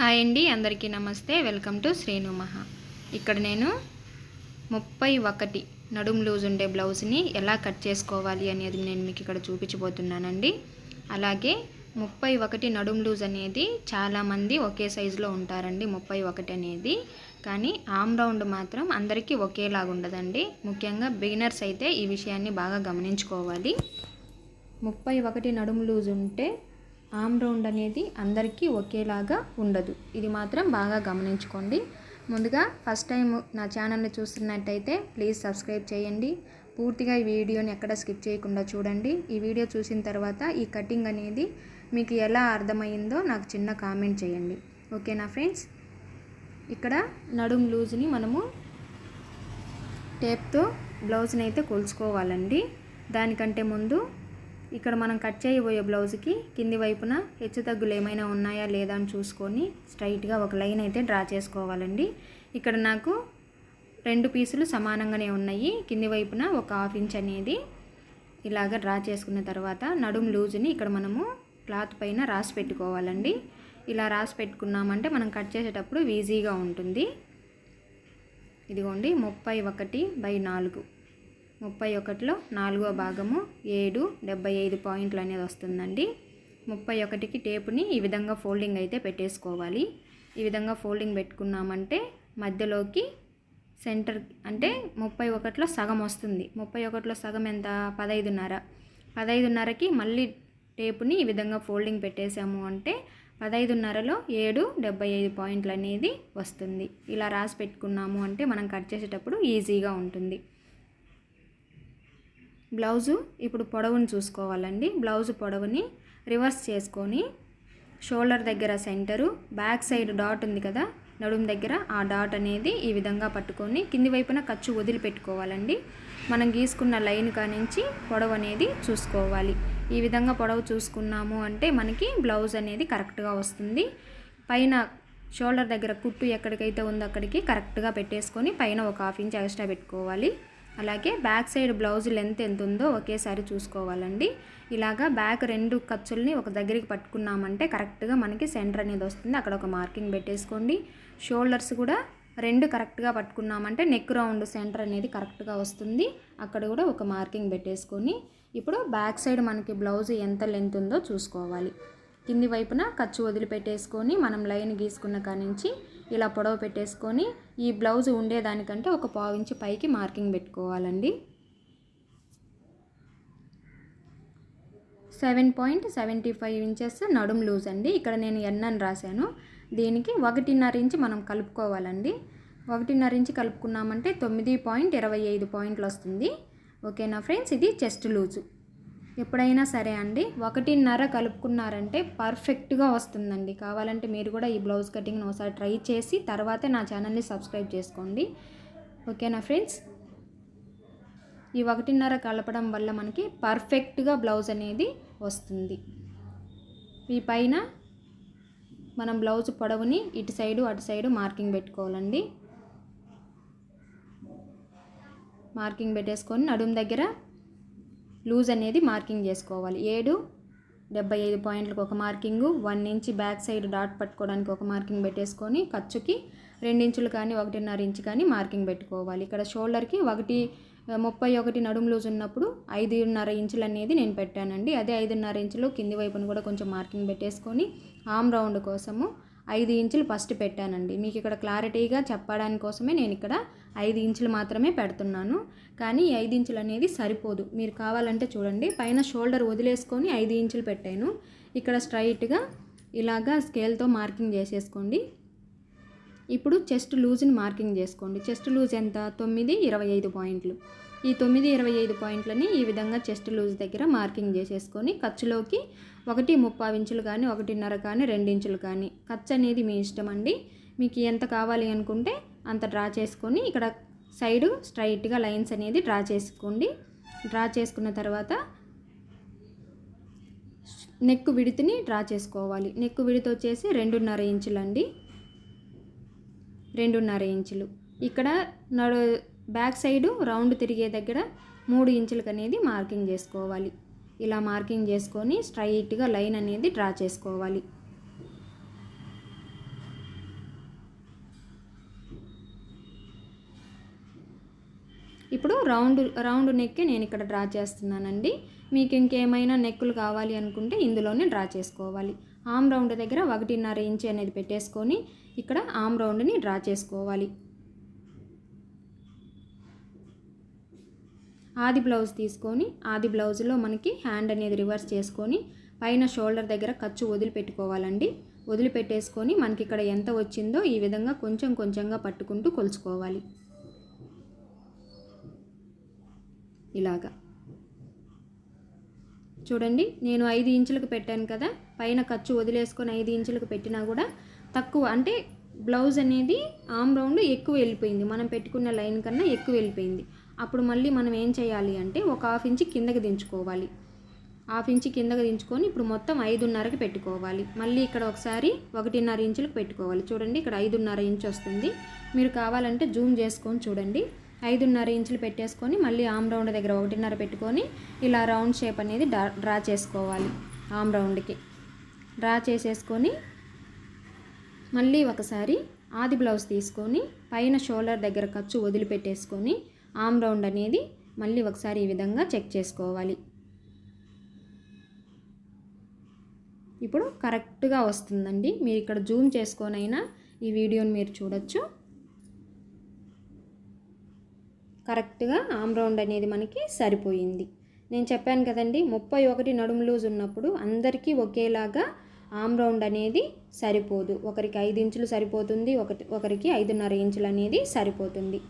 Hi అండి అందరికీ నమస్తే. వెల్కమ్ టు శ్రేణు మహా. ఇక్కడ నేను ముప్పై ఒకటి నడుం లూజ్ ఉండే బ్లౌజ్ని ఎలా కట్ చేసుకోవాలి అనేది నేను మీకు ఇక్కడ చూపించబోతున్నానండి. అలాగే ముప్పై ఒకటి నడుం లూజ్ అనేది చాలామంది ఒకే సైజులో ఉంటారండి ముప్పై ఒకటి అనేది. కానీ ఆమ్ రౌండ్ మాత్రం అందరికీ ఒకేలాగా ఉండదండి. ముఖ్యంగా బిగినర్స్ అయితే ఈ విషయాన్ని బాగా గమనించుకోవాలి. ముప్పై ఒకటి నడుము లూజ్ ఉంటే ఆమ్ రౌండ్ అనేది అందరికీ ఒకేలాగా ఉండదు. ఇది మాత్రం బాగా గమనించుకోండి. ముందుగా ఫస్ట్ టైం నా ఛానల్ని చూస్తున్నట్టయితే ప్లీజ్ సబ్స్క్రైబ్ చేయండి. పూర్తిగా ఈ వీడియోని ఎక్కడ స్కిప్ చేయకుండా చూడండి. ఈ వీడియో చూసిన తర్వాత ఈ కటింగ్ అనేది మీకు ఎలా అర్థమైందో నాకు చిన్న కామెంట్ చేయండి. ఓకేనా ఫ్రెండ్స్? ఇక్కడ నడుం లూజ్ని మనము టేప్తో బ్లౌజ్ని అయితే కొలుచుకోవాలండి. దానికంటే ముందు ఇక్కడ మనం కట్ చేయబోయే బ్లౌజ్కి కింది వైపున హెచ్చు తగ్గులు ఏమైనా ఉన్నాయా లేదా అని చూసుకొని స్ట్రైట్గా ఒక లైన్ అయితే డ్రా చేసుకోవాలండి. ఇక్కడ నాకు రెండు పీసులు సమానంగానే ఉన్నాయి. కింది వైపున ఒక హాఫ్ ఇంచ్ అనేది ఇలాగ డ్రా చేసుకున్న తర్వాత నడుం లూజ్ని ఇక్కడ మనము క్లాత్ పైన రాసి పెట్టుకోవాలండి. ఇలా రాసి పెట్టుకున్నామంటే మనం కట్ చేసేటప్పుడు ఈజీగా ఉంటుంది. ఇదిగోండి ముప్పై ఒకటి బై నాలుగు. ముప్పై ఒకటిలో నాలుగో భాగము ఏడు డెబ్బై ఐదు పాయింట్లు అనేది వస్తుందండి. ముప్పై ఒకటికి టేపుని ఈ విధంగా ఫోల్డింగ్ అయితే పెట్టేసుకోవాలి. ఈ విధంగా ఫోల్డింగ్ పెట్టుకున్నామంటే మధ్యలోకి సెంటర్ అంటే ముప్పై ఒకటిలో సగం వస్తుంది. ముప్పై ఒకటిలో సగం ఎంత? పదైదున్నర. పదైదున్నరకి మళ్ళీ టేపుని ఈ విధంగా ఫోల్డింగ్ పెట్టేసాము అంటే పదైదున్నరలో ఏడు డెబ్బై ఐదు పాయింట్లు అనేది వస్తుంది. ఇలా రాసి పెట్టుకున్నాము అంటే మనం కట్ చేసేటప్పుడు ఈజీగా ఉంటుంది. బ్లౌజు ఇప్పుడు పొడవుని చూసుకోవాలండి. బ్లౌజు పొడవుని రివర్స్ చేసుకొని షోల్డర్ దగ్గర సెంటరు బ్యాక్ సైడ్ డాట్ ఉంది కదా నడుము దగ్గర ఆ డాట్ అనేది ఈ విధంగా పట్టుకొని కింది వైపున ఖర్చు వదిలిపెట్టుకోవాలండి. మనం గీసుకున్న లైన్ కానించి పొడవు అనేది చూసుకోవాలి. ఈ విధంగా పొడవు చూసుకున్నాము అంటే మనకి బ్లౌజ్ అనేది కరెక్ట్గా వస్తుంది. పైన షోల్డర్ దగ్గర కుట్టు ఎక్కడికైతే ఉందో అక్కడికి కరెక్ట్గా పెట్టేసుకొని పైన ఒక హాఫ్ ఇంచ్ ఎక్స్ట్రా పెట్టుకోవాలి. అలాగే బ్యాక్ సైడ్ బ్లౌజ్ లెంత్ ఎంత ఉందో ఒకేసారి చూసుకోవాలండి. ఇలాగా బ్యాక్ రెండు ఖర్చుల్ని ఒక దగ్గరికి పట్టుకున్నామంటే కరెక్ట్గా మనకి సెంటర్ అనేది వస్తుంది. అక్కడ ఒక మార్కింగ్ పెట్టేసుకోండి. షోల్డర్స్ కూడా రెండు కరెక్ట్గా పట్టుకున్నామంటే నెక్ రౌండ్ సెంటర్ అనేది కరెక్ట్గా వస్తుంది. అక్కడ కూడా ఒక మార్కింగ్ పెట్టేసుకొని ఇప్పుడు బ్యాక్ సైడ్ మనకి బ్లౌజ్ ఎంత లెంత్ ఉందో చూసుకోవాలి. కింది వైపున ఖర్చు వదిలిపెట్టేసుకొని మనం లైన్ గీసుకున్న కానించి ఇలా పొడవు పెట్టేసుకొని ఈ బ్లౌజ్ ఉండేదానికంటే ఒక పావు ఇంచు పైకి మార్కింగ్ పెట్టుకోవాలండి. Seven point seventy five inches నడుం లూజ్ అండి. ఇక్కడ నేను ఎన్ అని రాశాను. దీనికి ఒకటిన్నర ఇంచు మనం కలుపుకోవాలండి. ఒకటిన్నర ఇంచు కలుపుకున్నామంటే తొమ్మిది పాయింట్ ఇరవై ఐదు పాయింట్లు వస్తుంది. ఓకేనా ఫ్రెండ్స్? ఇది చెస్ట్ లూజు. ఎప్పుడైనా సరే అండి ఒకటిన్నర కలుపుకున్నారంటే పర్ఫెక్ట్గా వస్తుందండి. కావాలంటే మీరు కూడా ఈ బ్లౌజ్ కటింగ్ని ఒకసారి ట్రై చేసి తర్వాతే నా ఛానల్ని సబ్స్క్రైబ్ చేసుకోండి. ఓకేనా ఫ్రెండ్స్? ఈ ఒకటిన్నర కలపడం వల్ల మనకి పర్ఫెక్ట్గా బ్లౌజ్ అనేది వస్తుంది. ఈ పైన మనం బ్లౌజ్ పొడవుని ఇటు సైడు అటు సైడు మార్కింగ్ పెట్టుకోవాలండి. మార్కింగ్ పెట్టేసుకొని నడుము దగ్గర లూజ్ అనేది మార్కింగ్ చేసుకోవాలి. ఏడు డెబ్బై ఐదు పాయింట్లకు ఒక marking one inch back side dot పట్టుకోవడానికి ఒక మార్కింగ్ పెట్టేసుకొని ఖర్చుకి రెండు ఇంచులు కానీ ఒకటిన్నర ఇంచు కానీ మార్కింగ్ పెట్టుకోవాలి. ఇక్కడ షోల్డర్కి ఒకటి ముప్పై ఒకటి నడుము లూజ్ ఉన్నప్పుడు ఐదున్నర ఇంచులు అనేది నేను పెట్టానండి. అదే ఐదున్నర ఇంచులు కింది వైపున కూడా కొంచెం మార్కింగ్ పెట్టేసుకొని ఆమ్ రౌండ్ కోసము ఐదు ఇంచులు ఫస్ట్ పెట్టానండి. మీకు ఇక్కడ క్లారిటీగా చెప్పడానికి కోసమే నేను ఇక్కడ ఐదు ఇంచులు మాత్రమే పెడుతున్నాను. కానీ ఈ ఐదు ఇంచులు అనేది సరిపోదు. మీరు కావాలంటే చూడండి. పైన షోల్డర్ వదిలేసుకొని ఐదు ఇంచులు పెట్టాను. ఇక్కడ స్ట్రైట్గా ఇలాగా స్కేల్తో మార్కింగ్ చేసేసుకోండి. ఇప్పుడు చెస్ట్ లూజ్ని మార్కింగ్ చేసుకోండి. చెస్ట్ లూజ్ ఎంత? తొమ్మిది ఇరవై ఐదు పాయింట్లు. ఈ తొమ్మిది ఇరవై ఐదు పాయింట్లని ఈ విధంగా చెస్ట్ లూజ్ దగ్గర మార్కింగ్ చేసేసుకొని ఖర్చులోకి ఒకటి ముప్పై ఇంచులు కానీ ఒకటిన్నర కానీ రెండు ఇంచులు కానీ ఖర్చు అనేది మీ ఇష్టం అండి. మీకు ఎంత కావాలి అనుకుంటే అంత డ్రా చేసుకొని ఇక్కడ సైడు స్ట్రైట్గా లైన్స్ అనేది డ్రా చేసుకోండి. డ్రా చేసుకున్న తర్వాత నెక్ విడితిని డ్రా చేసుకోవాలి. నెక్ విడిత వచ్చేసి రెండున్నర ఇంచులండి. రెండున్నర ఇంచులు. ఇక్కడ నడు బ్యాక్ సైడు రౌండ్ తిరిగే దగ్గర మూడు ఇంచులకు అనేది మార్కింగ్ చేసుకోవాలి. ఇలా మార్కింగ్ చేసుకొని స్ట్రైట్గా లైన్ అనేది డ్రా చేసుకోవాలి. ఇప్పుడు రౌండ్ రౌండ్ నెక్కే నేను ఇక్కడ డ్రా చేస్తున్నానండి. మీకు ఇంకేమైనా నెక్కులు కావాలి అనుకుంటే ఇందులోనే డ్రా చేసుకోవాలి. ఆమ్ రౌండ్ దగ్గర ఒకటిన్నర ఇంచ్ అనేది పెట్టేసుకొని ఇక్కడ ఆమ్ రౌండ్ని డ్రా చేసుకోవాలి. ఆది బ్లౌజ్ తీసుకొని ఆది బ్లౌజ్లో మనకి హ్యాండ్ అనేది రివర్స్ చేసుకొని పైన షోల్డర్ దగ్గర ఖర్చు వదిలిపెట్టుకోవాలండి. వదిలిపెట్టేసుకొని మనకి ఇక్కడ ఎంత వచ్చిందో ఈ విధంగా కొంచెం కొంచెంగా పట్టుకుంటూ కొలుచుకోవాలి. ఇలాగా. చూడండి నేను ఐదు ఇంచులకు పెట్టాను కదా పైన ఖర్చు వదిలేసుకొని ఐదు ఇంచులకు పెట్టినా కూడా తక్కువ అంటే బ్లౌజ్ అనేది ఆమ్ రౌండ్ ఎక్కువ వెళ్ళిపోయింది. మనం పెట్టుకున్న లైన్ కన్నా ఎక్కువ వెళ్ళిపోయింది. అప్పుడు మళ్ళీ మనం ఏం చేయాలి అంటే ఒక హాఫ్ ఇంచ్ కిందకి దించుకోవాలి. హాఫ్ ఇంచ్ కిందకి దించుకొని ఇప్పుడు మొత్తం ఐదున్నరకి పెట్టుకోవాలి. మళ్ళీ ఇక్కడ ఒకసారి ఒకటిన్నర ఇంచులకు పెట్టుకోవాలి. చూడండి ఇక్కడ ఐదున్నర ఇంచ్ వస్తుంది. మీరు కావాలంటే జూమ్ చేసుకొని చూడండి. ఐదున్నర ఇంచులు పెట్టేసుకొని మళ్ళీ ఆమ్ రౌండ్ దగ్గర ఒకటిన్నర పెట్టుకొని ఇలా రౌండ్ షేప్ అనేది డ్రా డ్రా చేసుకోవాలి ఆమ్ రౌండ్కి. డ్రా చేసేసుకొని మళ్ళీ ఒకసారి ఆది బ్లౌజ్ తీసుకొని పైన షోల్డర్ దగ్గర ఖర్చు వదిలిపెట్టేసుకొని ఆమ్ రౌండ్ అనేది మళ్ళీ ఒకసారి ఈ విధంగా చెక్ చేసుకోవాలి. ఇప్పుడు కరెక్ట్గా వస్తుందండి. మీరు ఇక్కడ జూమ్ చేసుకొనైనా ఈ వీడియోని మీరు చూడొచ్చు. కరెక్ట్గా ఆమ్ రౌండ్ అనేది మనకి సరిపోయింది. నేను చెప్పాను కదండి ముప్పై ఒకటి నడుము లూజ్ ఉన్నప్పుడు అందరికీ ఒకేలాగా ఆమ్ రౌండ్ అనేది సరిపోదు. ఒకరికి ఐదు ఇంచులు సరిపోతుంది ఒకటి ఒకరికి ఐదున్నర ఇంచులు అనేది సరిపోతుంది.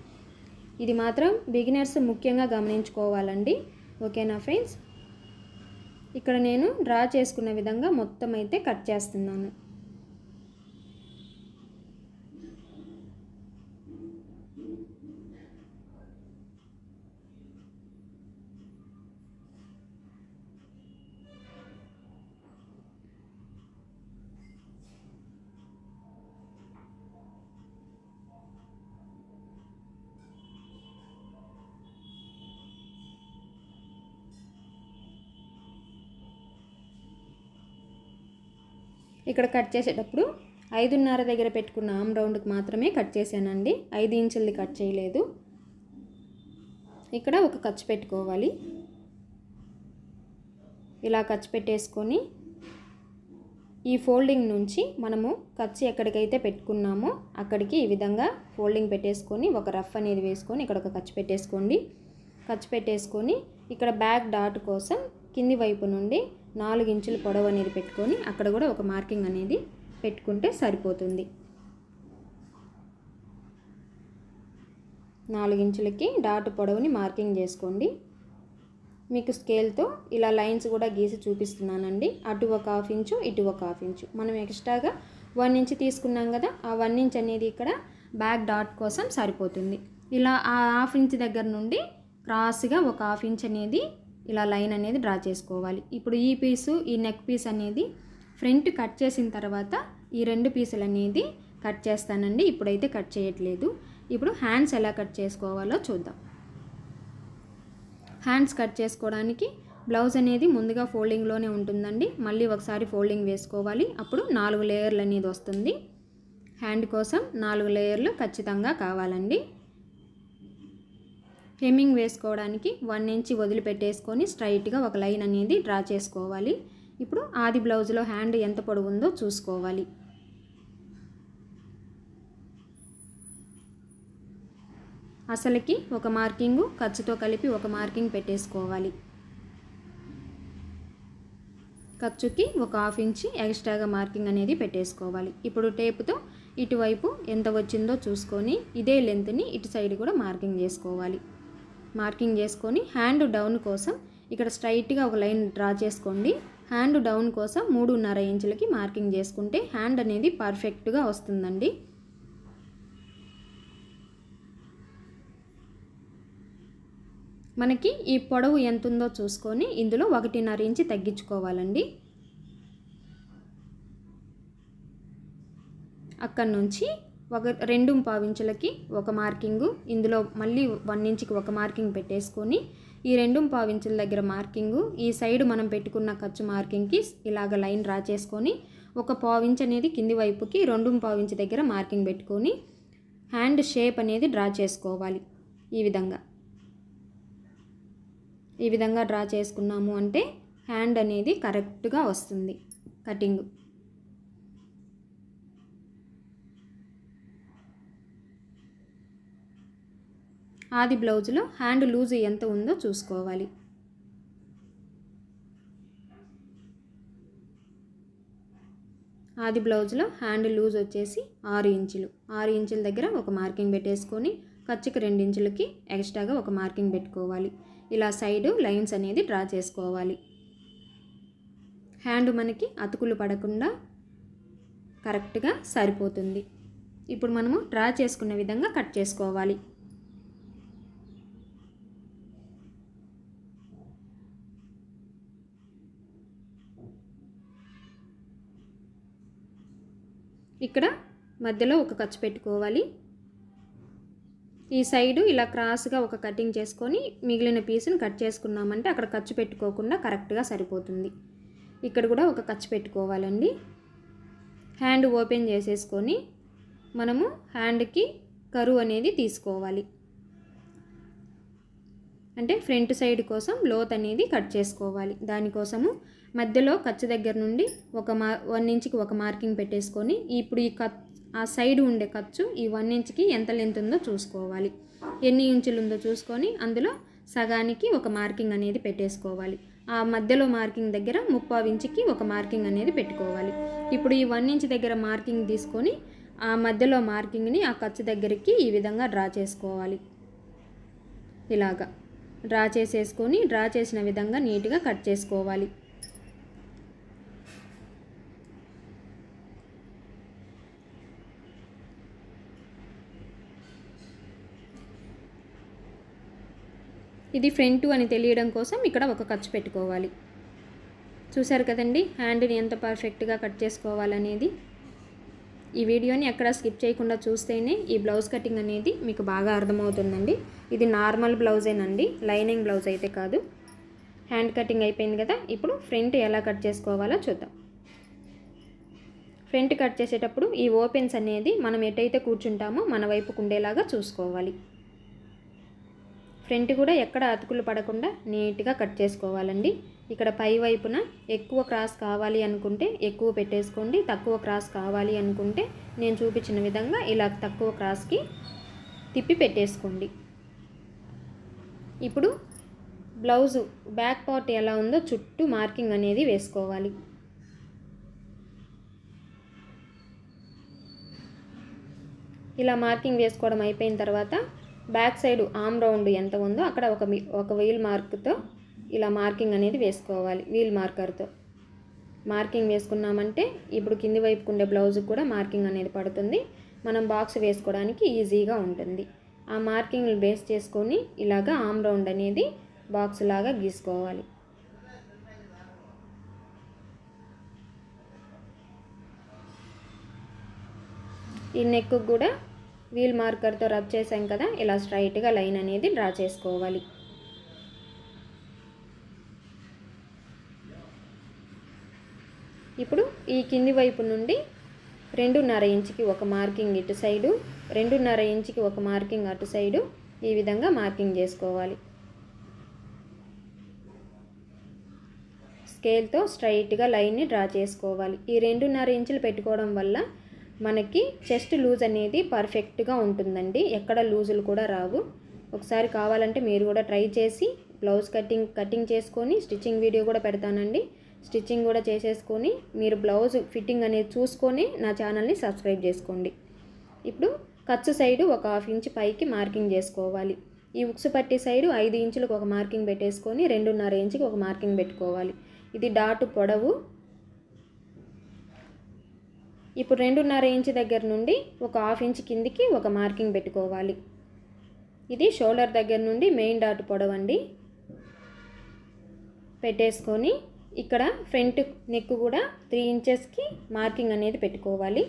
ఇది మాత్రం బిగినర్స్ ముఖ్యంగా గమనించుకోవాలండి. ఓకేనా ఫ్రెండ్స్? ఇక్కడ నేను డ్రా చేసుకున్న విధంగా మొత్తం అయితే కట్ చేస్తున్నాను. ఇక్కడ కట్ చేసేటప్పుడు ఐదున్నర దగ్గర పెట్టుకున్న ఆమ్ రౌండ్కి మాత్రమే కట్ చేశానండి. ఐదు ఇంచులది కట్ చేయలేదు. ఇక్కడ ఒక ఖర్చు పెట్టుకోవాలి. ఇలా ఖర్చు పెట్టేసుకొని ఈ ఫోల్డింగ్ నుంచి మనము ఖర్చు ఎక్కడికైతే పెట్టుకున్నామో అక్కడికి ఈ విధంగా ఫోల్డింగ్ పెట్టేసుకొని ఒక రఫ్ అనేది వేసుకొని ఇక్కడ ఒక ఖర్చు పెట్టేసుకోండి. ఖర్చు పెట్టేసుకొని ఇక్కడ బ్యాక్ డాట్ కోసం కింది వైపు నుండి నాలుగు ఇంచుల పొడవు అనేది పెట్టుకొని అక్కడ కూడా ఒక మార్కింగ్ అనేది పెట్టుకుంటే సరిపోతుంది. నాలుగు ఇంచులకి డాట్ పొడవుని మార్కింగ్ చేసుకోండి. మీకు స్కేల్తో ఇలా లైన్స్ కూడా గీసి చూపిస్తున్నానండి. అటు ఒక హాఫ్ ఇంచు ఇటు ఒక హాఫ్ ఇంచు. మనం ఎక్స్ట్రాగా వన్ ఇంచ్ తీసుకున్నాం కదా ఆ వన్ ఇంచ్ అనేది ఇక్కడ బ్యాక్ డాట్ కోసం సరిపోతుంది. ఇలా ఆ హాఫ్ ఇంచ్ దగ్గర నుండి క్రాస్గా ఒక హాఫ్ ఇంచ్ అనేది ఇలా లైన్ అనేది డ్రా చేసుకోవాలి. ఇప్పుడు ఈ పీసు ఈ నెక్ పీస్ అనేది ఫ్రంట్ కట్ చేసిన తర్వాత ఈ రెండు పీసులు అనేది కట్ చేస్తానండి. ఇప్పుడైతే కట్ చేయట్లేదు. ఇప్పుడు హ్యాండ్స్ ఎలా కట్ చేసుకోవాలో చూద్దాం. హ్యాండ్స్ కట్ చేసుకోవడానికి బ్లౌజ్ అనేది ముందుగా ఫోల్డింగ్లోనే ఉంటుందండి. మళ్ళీ ఒకసారి ఫోల్డింగ్ వేసుకోవాలి. అప్పుడు నాలుగు లేయర్లు అనేది వస్తుంది. హ్యాండ్ కోసం నాలుగు లేయర్లు ఖచ్చితంగా కావాలండి. హెమ్మింగ్ వేసుకోవడానికి వన్ ఇంచ్ వదిలిపెట్టేసుకొని స్ట్రైట్గా ఒక లైన్ అనేది డ్రా చేసుకోవాలి. ఇప్పుడు ఆది బ్లౌజ్లో హ్యాండ్ ఎంత పొడవు ఉందో చూసుకోవాలి. అసలుకి ఒక మార్కింగు ఖర్చుతో కలిపి ఒక మార్కింగ్ పెట్టేసుకోవాలి. ఖర్చుకి ఒక హాఫ్ ఇంచి ఎక్స్ట్రాగా మార్కింగ్ అనేది పెట్టేసుకోవాలి. ఇప్పుడు టేపుతో ఇటువైపు ఎంత వచ్చిందో చూసుకొని ఇదే లెంత్ని ఇటు సైడ్ కూడా మార్కింగ్ చేసుకోవాలి. మార్కింగ్ చేసుకొని హ్యాండ్ డౌన్ కోసం ఇక్కడ స్ట్రైట్గా ఒక లైన్ డ్రా చేసుకోండి. హ్యాండ్ డౌన్ కోసం మూడున్నర ఇంచులకి మార్కింగ్ చేసుకుంటే హ్యాండ్ అనేది పర్ఫెక్ట్గా వస్తుందండి. మనకి ఈ పొడవు ఎంత ఉందో చూసుకొని ఇందులో ఒకటిన్నర ఇంచి తగ్గించుకోవాలండి. అక్కడి నుంచి ఒక రెండు పావించులకి ఒక మార్కింగు. ఇందులో మళ్ళీ వన్ ఇంచుకి ఒక మార్కింగ్ పెట్టేసుకొని ఈ రెండు పావించుల దగ్గర మార్కింగు. ఈ సైడ్ మనం పెట్టుకున్న ఖర్చు మార్కింగ్కి ఇలాగ లైన్ డ్రా చేసుకొని ఒక పావించ్ అనేది కింది వైపుకి రెండు పావించ్ దగ్గర మార్కింగ్ పెట్టుకొని హ్యాండ్ షేప్ అనేది డ్రా చేసుకోవాలి. ఈ విధంగా. ఈ విధంగా డ్రా చేసుకున్నాము అంటే హ్యాండ్ అనేది కరెక్ట్గా వస్తుంది. కటింగ్. ఆది బ్లౌజ్లో హ్యాండ్ లూజ్ ఎంత ఉందో చూసుకోవాలి. ఆది బ్లౌజ్లో హ్యాండ్ లూజ్ వచ్చేసి ఆరు ఇంచులు. ఆరు ఇంచుల దగ్గర ఒక మార్కింగ్ పెట్టేసుకొని ఖర్చుకి రెండు ఇంచులకి ఎక్స్ట్రాగా ఒక మార్కింగ్ పెట్టుకోవాలి. ఇలా సైడ్ లైన్స్ అనేది డ్రా చేసుకోవాలి. హ్యాండ్ మనకి అతుకులు పడకుండా కరెక్ట్గా సరిపోతుంది. ఇప్పుడు మనము డ్రా చేసుకునే విధంగా కట్ చేసుకోవాలి. ఇక్కడ మధ్యలో ఒక ఖర్చు పెట్టుకోవాలి. ఈ సైడు ఇలా క్రాస్గా ఒక కటింగ్ చేసుకొని మిగిలిన పీస్ని కట్ చేసుకున్నామంటే అక్కడ ఖర్చు పెట్టుకోకుండా కరెక్ట్గా సరిపోతుంది. ఇక్కడ కూడా ఒక ఖర్చు పెట్టుకోవాలండి. హ్యాండ్ ఓపెన్ చేసేసుకొని మనము హ్యాండ్కి కరువు అనేది తీసుకోవాలి. అంటే ఫ్రంట్ సైడ్ కోసం లోత్ అనేది కట్ చేసుకోవాలి. దానికోసము మధ్యలో ఖర్చు దగ్గర నుండి ఒక మా వన్ ఇంచ్కి ఒక మార్కింగ్ పెట్టేసుకొని ఇప్పుడు ఈ కత్ ఆ సైడ్ ఉండే ఖర్చు ఈ వన్ ఇంచ్కి ఎంత లెంత్ ఉందో చూసుకోవాలి. ఎన్ని ఇంచులు ఉందో చూసుకొని అందులో సగానికి ఒక మార్కింగ్ అనేది పెట్టేసుకోవాలి. ఆ మధ్యలో మార్కింగ్ దగ్గర ముప్పావు ఇంచుకి ఒక మార్కింగ్ అనేది పెట్టుకోవాలి. ఇప్పుడు ఈ వన్ ఇంచ్ దగ్గర మార్కింగ్ తీసుకొని ఆ మధ్యలో మార్కింగ్ని ఆ ఖర్చు దగ్గరికి ఈ విధంగా డ్రా చేసుకోవాలి. ఇలాగా. డ్రా చేసేసుకొని డ్రా చేసిన విధంగా నీట్గా కట్ చేసుకోవాలి. ఇది ఫ్రంట్ అని తెలియడం కోసం ఇక్కడ ఒక ఖర్చు పెట్టుకోవాలి. చూసారు కదండి? హ్యాండ్ని ఎంత పర్ఫెక్ట్గా కట్ చేసుకోవాలనేది. ఈ వీడియోని ఎక్కడ స్కిప్ చేయకుండా చూస్తేనే ఈ బ్లౌజ్ కటింగ్ అనేది మీకు బాగా అర్థమవుతుందండి. ఇది నార్మల్ బ్లౌజేనండి. లైనింగ్ బ్లౌజ్ అయితే కాదు. హ్యాండ్ కటింగ్ అయిపోయింది కదా ఇప్పుడు ఫ్రంట్ ఎలా కట్ చేసుకోవాలో చూద్దాం. ఫ్రంట్ కట్ చేసేటప్పుడు ఈ ఓపెన్స్ అనేది మనం ఎటైతే కూర్చుంటామో మన వైపుకు ఉండేలాగా చూసుకోవాలి. ఫ్రంట్ కూడా ఎక్కడ అతుకులు పడకుండా నీట్గా కట్ చేసుకోవాలండి. ఇక్కడ పై వైపున ఎక్కువ క్రాస్ కావాలి అనుకుంటే ఎక్కువ పెట్టేసుకోండి తక్కువ క్రాస్ కావాలి అనుకుంటే నేను చూపించిన విధంగా ఇలా తక్కువ క్రాస్కి తిప్పి పెట్టేసుకోండి. ఇప్పుడు బ్లౌజు బ్యాక్ పార్ట్ ఎలా ఉందో చుట్టూ మార్కింగ్ అనేది వేసుకోవాలి. ఇలా మార్కింగ్ వేసుకోవడం అయిపోయిన తర్వాత బ్యాక్ సైడ్ ఆమ్ రౌండ్ ఎంత ఉందో అక్కడ ఒక ఒక వీల్ మార్క్తో ఇలా మార్కింగ్ అనేది వేసుకోవాలి వీల్ మార్కర్తో. మార్కింగ్ వేసుకున్నామంటే ఇప్పుడు కింది వైపుకు ఉండే బ్లౌజ్కి కూడా మార్కింగ్ అనేది పడుతుంది. మనం బాక్స్ వేసుకోవడానికి ఈజీగా ఉంటుంది. ఆ మార్కింగ్లు బేస్ చేసుకొని ఇలాగా ఆమ్ రౌండ్ అనేది బాక్స్ లాగా గీసుకోవాలి. ఈ నెక్ కూడా వీల్ మార్కర్తో రబ్ చేసాం కదా ఇలా స్ట్రైట్గా లైన్ అనేది డ్రా చేసుకోవాలి ఇప్పుడు ఈ కింది వైపు నుండి రెండున్నర ఇంచుకి ఒక మార్కింగ్ ఇటు సైడు రెండున్నర ఇంచుకి ఒక మార్కింగ్ అటు సైడు ఈ విధంగా మార్కింగ్ చేసుకోవాలి. స్కేల్తో స్ట్రైట్గా లైన్ని డ్రా చేసుకోవాలి. ఈ రెండున్నర ఇంచులు పెట్టుకోవడం వల్ల మనకి చెస్ట్ లూజ్ అనేది పర్ఫెక్ట్గా ఉంటుందండి. ఎక్కడ లూజులు కూడా రావు. ఒకసారి కావాలంటే మీరు కూడా ట్రై చేసి బ్లౌజ్ కటింగ్ కటింగ్ చేసుకొని స్టిచ్చింగ్ వీడియో కూడా పెడతానండి. స్టిచ్చింగ్ కూడా చేసేసుకొని మీరు బ్లౌజ్ ఫిట్టింగ్ అనేది చూసుకొని నా ఛానల్ని సబ్స్క్రైబ్ చేసుకోండి. ఇప్పుడు ఖర్చు సైడు ఒక హాఫ్ ఇంచ్ పైకి మార్కింగ్ చేసుకోవాలి. ఈ ఉక్స్ పట్టి సైడు ఐదు ఇంచులకు ఒక మార్కింగ్ పెట్టేసుకొని రెండున్నర ఇంచుకి ఒక మార్కింగ్ పెట్టుకోవాలి. ఇది డాటు పొడవు. ఇప్పుడు రెండున్నర ఇంచ్ దగ్గర నుండి ఒక హాఫ్ ఇంచ్ కిందికి ఒక మార్కింగ్ పెట్టుకోవాలి. ఇది షోల్డర్ దగ్గర నుండి మెయిన్ డాట్ పొడవండి. పెట్టేసుకొని ఇక్కడ ఫ్రంట్ నెక్ కూడా త్రీ ఇంచెస్కి మార్కింగ్ అనేది పెట్టుకోవాలి.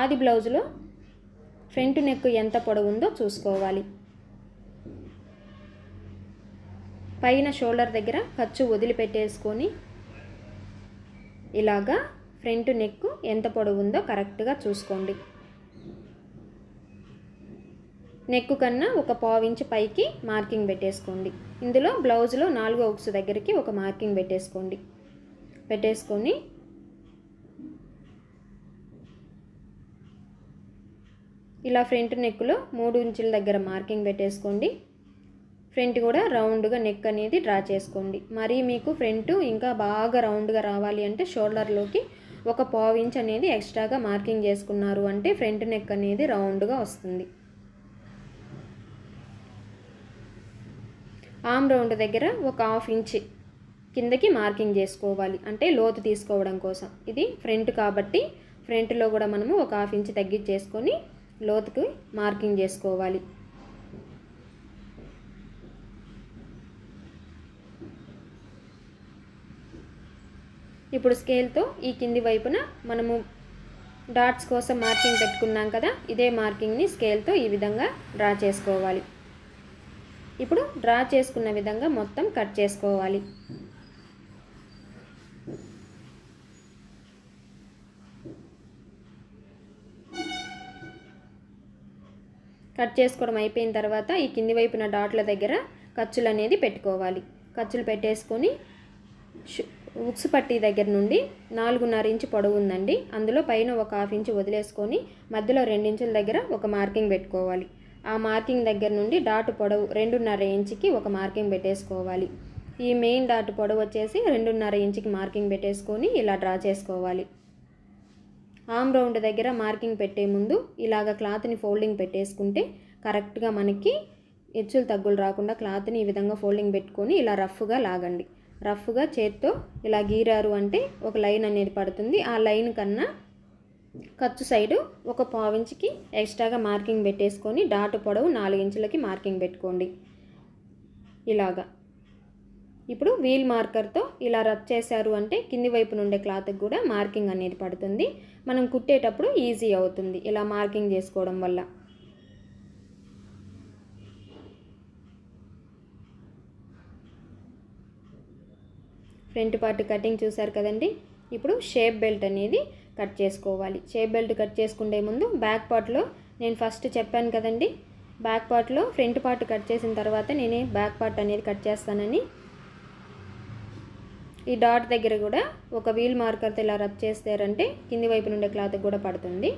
ఆది బ్లౌజ్లో ఫ్రంట్ నెక్ ఎంత పొడవు ఉందో చూసుకోవాలి. పైన షోల్డర్ దగ్గర ఖర్చు వదిలిపెట్టేసుకొని ఇలాగా ఫ్రంట్ నెక్ ఎంత పొడవు ఉందో కరెక్ట్గా చూసుకోండి. నెక్ కన్నా ఒక పావు ఇంచు పైకి మార్కింగ్ పెట్టేసుకోండి. ఇందులో బ్లౌజ్లో నాలుగో ఉక్స్ దగ్గరికి ఒక మార్కింగ్ పెట్టేసుకోండి. పెట్టేసుకొని ఇలా ఫ్రంట్ నెక్లో మూడు ఇంచుల దగ్గర మార్కింగ్ పెట్టేసుకోండి. ఫ్రంట్ కూడా రౌండ్గా నెక్ అనేది డ్రా చేసుకోండి. మరీ మీకు ఫ్రంట్ ఇంకా బాగా రౌండ్గా రావాలి అంటే షోల్డర్లోకి ఒక పావు ఇంచ్ అనేది ఎక్స్ట్రాగా మార్కింగ్ చేసుకున్నారు అంటే ఫ్రంట్ నెక్ అనేది రౌండ్గా వస్తుంది. ఆమ్ రౌండ్ దగ్గర ఒక హాఫ్ ఇంచ్ కిందకి మార్కింగ్ చేసుకోవాలి. అంటే లోతు తీసుకోవడం కోసం. ఇది ఫ్రంట్ కాబట్టి ఫ్రంట్లో కూడా మనము ఒక హాఫ్ ఇంచ్ తగ్గించేసుకొని లోతుకి మార్కింగ్ చేసుకోవాలి. ఇప్పుడు స్కేల్తో ఈ కింది వైపున మనము డాట్స్ కోసం మార్కింగ్ పెట్టుకున్నాం కదా ఇదే మార్కింగ్ని స్కేల్తో ఈ విధంగా డ్రా చేసుకోవాలి. ఇప్పుడు డ్రా చేసుకున్న విధంగా మొత్తం కట్ చేసుకోవాలి. కట్ చేసుకోవడం అయిపోయిన తర్వాత ఈ కింది వైపున డాట్ల దగ్గర ఖర్చులు అనేది పెట్టుకోవాలి. ఖర్చులు పెట్టేసుకొని ఉక్స్ పట్టీ దగ్గర నుండి నాలుగున్నర ఇంచు పొడవు ఉందండి. అందులో పైన ఒక హాఫ్ ఇంచు వదిలేసుకొని మధ్యలో రెండించుల దగ్గర ఒక మార్కింగ్ పెట్టుకోవాలి. ఆ మార్కింగ్ దగ్గర నుండి డాట్ పొడవు రెండున్నర ఇంచుకి ఒక మార్కింగ్ పెట్టేసుకోవాలి. ఈ మెయిన్ డాట్ పొడవు వచ్చేసి రెండున్నర ఇంచుకి మార్కింగ్ పెట్టేసుకొని ఇలా డ్రా చేసుకోవాలి. ఆమ్ రౌండ్ దగ్గర మార్కింగ్ పెట్టే ముందు ఇలాగ క్లాత్ని ఫోల్డింగ్ పెట్టేసుకుంటే కరెక్ట్గా మనకి హెచ్చులు తగ్గులు రాకుండా క్లాత్ని ఈ విధంగా ఫోల్డింగ్ పెట్టుకొని ఇలా రఫ్గా లాగండి. రఫ్గా చేత్తో ఇలా గీరారు అంటే ఒక లైన్ అనేది పడుతుంది. ఆ లైన్ కన్నా ఖర్చు సైడు ఒక పావించికి ఎక్స్ట్రాగా మార్కింగ్ పెట్టేసుకొని డాట్ పొడవు నాలుగు ఇంచులకి మార్కింగ్ పెట్టుకోండి. ఇలాగా. ఇప్పుడు వీల్ మార్కర్తో ఇలా రబ్ చేశారు అంటే కింది వైపు నుండే క్లాత్కి కూడా మార్కింగ్ అనేది పడుతుంది. మనం కుట్టేటప్పుడు ఈజీ అవుతుంది ఇలా మార్కింగ్ చేసుకోవడం వల్ల. ఫ్రంట్ పార్ట్ కటింగ్ చూసారు కదండి? ఇప్పుడు షేప్ బెల్ట్ అనేది కట్ చేసుకోవాలి. షేప్ బెల్ట్ కట్ చేసుకునే ముందు బ్యాక్ పార్ట్లో నేను ఫస్ట్ చెప్పాను కదండి? బ్యాక్ పార్ట్లో ఫ్రంట్ పార్ట్ కట్ చేసిన తర్వాత నేనే బ్యాక్ పార్ట్ అనేది కట్ చేస్తానని ఈ డాట్ దగ్గర కూడా ఒక వీల్ మార్కర్తో ఇలా రబ్ చేస్తారంటే కింది వైపు నుండే క్లాత్ కూడా పడుతుంది.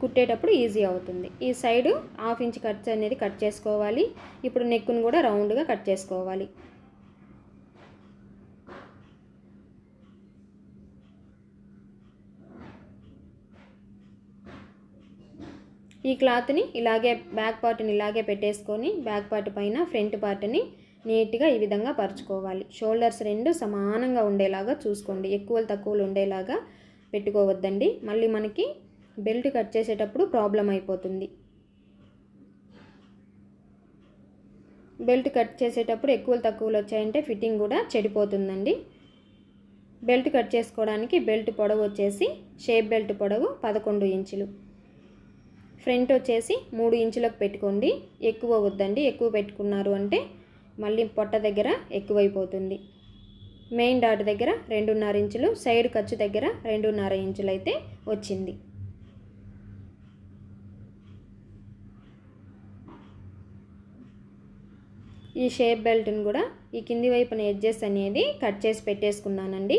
కుట్టేటప్పుడు ఈజీ అవుతుంది. ఈ సైడు హాఫ్ ఇంచ్ కట్స్ అనేది కట్ చేసుకోవాలి. ఇప్పుడు నెక్కును కూడా రౌండ్గా కట్ చేసుకోవాలి. ఈ క్లాత్ని ఇలాగే బ్యాక్ పార్ట్ని ఇలాగే పెట్టేసుకొని బ్యాక్ పార్ట్ పైన ఫ్రంట్ పార్ట్ని నీట్గా ఈ విధంగా పరుచుకోవాలి. షోల్డర్స్ రెండు సమానంగా ఉండేలాగా చూసుకోండి. ఎక్కువలు తక్కువలు ఉండేలాగా పెట్టుకోవద్దండి. మళ్ళీ మనకి బెల్ట్ కట్ చేసేటప్పుడు ప్రాబ్లం అయిపోతుంది. బెల్ట్ కట్ చేసేటప్పుడు ఎక్కువలు తక్కువలు వచ్చాయంటే ఫిట్టింగ్ కూడా చెడిపోతుందండి. బెల్ట్ కట్ చేసుకోవడానికి బెల్ట్ పొడవు వచ్చేసి షేప్ బెల్ట్ పొడవు పదకొండు ఇంచులు. ఫ్రంట్ వచ్చేసి మూడు ఇంచులకు పెట్టుకోండి. ఎక్కువ వద్దండి. ఎక్కువ పెట్టుకున్నారు అంటే మళ్ళీ పొట్ట దగ్గర ఎక్కువైపోతుంది. మెయిన్ డాట్ దగ్గర రెండున్నర ఇంచులు సైడ్ ఖర్చు దగ్గర రెండున్నర ఇంచులు అయితే వచ్చింది. ఈ షేప్ బెల్ట్ని కూడా ఈ కింది వైపున ఎడ్జెస్ అనేది కట్ చేసి పెట్టేసుకున్నానండి.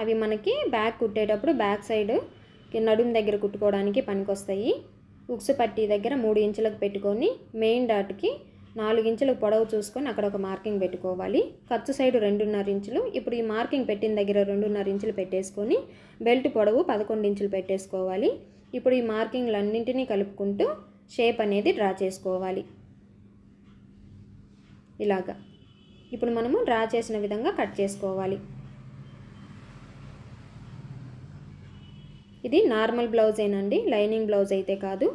అవి మనకి బ్యాక్ కుట్టేటప్పుడు బ్యాక్ సైడ్ నడుము దగ్గర కుట్టుకోవడానికి పనికొస్తాయి. ఉక్సు పట్టీ దగ్గర మూడు ఇంచులకు పెట్టుకొని మెయిన్ డాట్కి నాలుగు పొడవు చూసుకొని అక్కడ ఒక మార్కింగ్ పెట్టుకోవాలి. ఖర్చు సైడ్ రెండున్నర ఇంచులు. ఇప్పుడు ఈ మార్కింగ్ పెట్టిన దగ్గర రెండున్నర ఇంచులు పెట్టేసుకొని బెల్ట్ పొడవు పదకొండు ఇంచులు పెట్టేసుకోవాలి. ఇప్పుడు ఈ మార్కింగ్లన్నింటినీ కలుపుకుంటూ షేప్ అనేది డ్రా చేసుకోవాలి. ఇలాగా. ఇప్పుడు మనము డ్రా చేసిన విధంగా కట్ చేసుకోవాలి. ఇది నార్మల్ బ్లౌజేనండి. లైనింగ్ బ్లౌజ్ అయితే కాదు.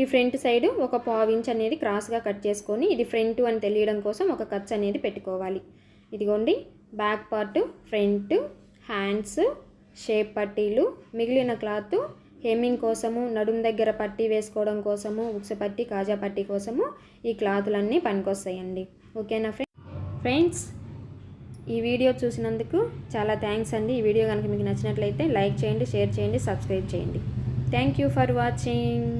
ఈ ఫ్రంట్ సైడ్ ఒక పావు ఇంచ్ అనేది క్రాస్గా కట్ చేసుకొని ఇది ఫ్రంట్ అని తెలియడం కోసం ఒక ఖర్చు అనేది పెట్టుకోవాలి. ఇదిగోండి back part front hands shape పట్టీలు మిగిలిన క్లాత్ హెమ్మింగ్ కోసము నడుం దగ్గర పట్టీ వేసుకోవడం కోసము ఉక్స పట్టి కాజా పట్టీ కోసము ఈ క్లాతులన్నీ పనికొస్తాయండి. ఓకేనా ఫ్రెండ్ ఫ్రెండ్స్? ఈ వీడియో చూసినందుకు చాలా థ్యాంక్స్ అండి. ఈ వీడియో కనుక మీకు నచ్చినట్లయితే లైక్ చేయండి షేర్ చేయండి సబ్స్క్రైబ్ చేయండి. Thank you for watching.